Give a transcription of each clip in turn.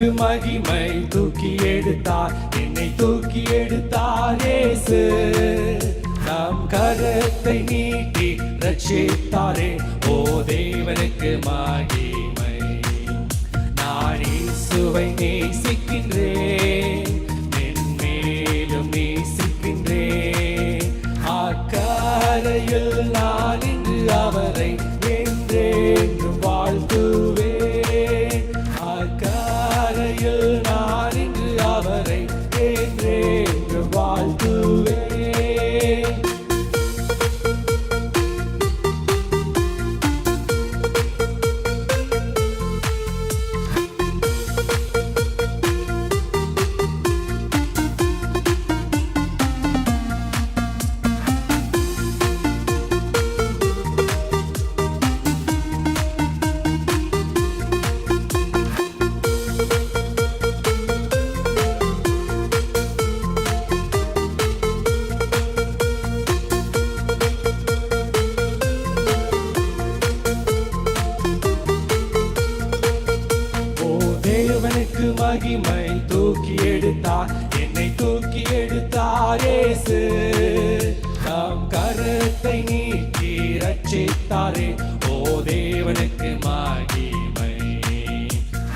மகிமை தூக்கி எடுத்தார். என்னை தூக்கி எடுத்தார் இயேசு. நம் கரத்தை நீட்டி ரட்சித்தாரே. ஓ தேவனுக்கு மாகி மகிமை தூக்கி எடுத்தார் என்னை தூக்கி எடுத்தார் நாம் கருத்தை நீக்கி ரட்சித்தாரே ஓ தேவனுக்கு மகிமை.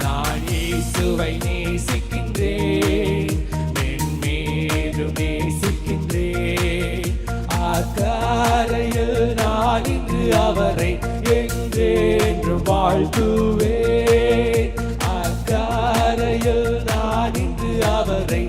நான் இயேசுவை நேசிக்கின்றேன் மென்மேலும் நேசிக்கின்றேன். அக்கரையில் நான் இன்று அவரை என்றென்றும் வாழ்த்துவேன். அணிந்து அவரை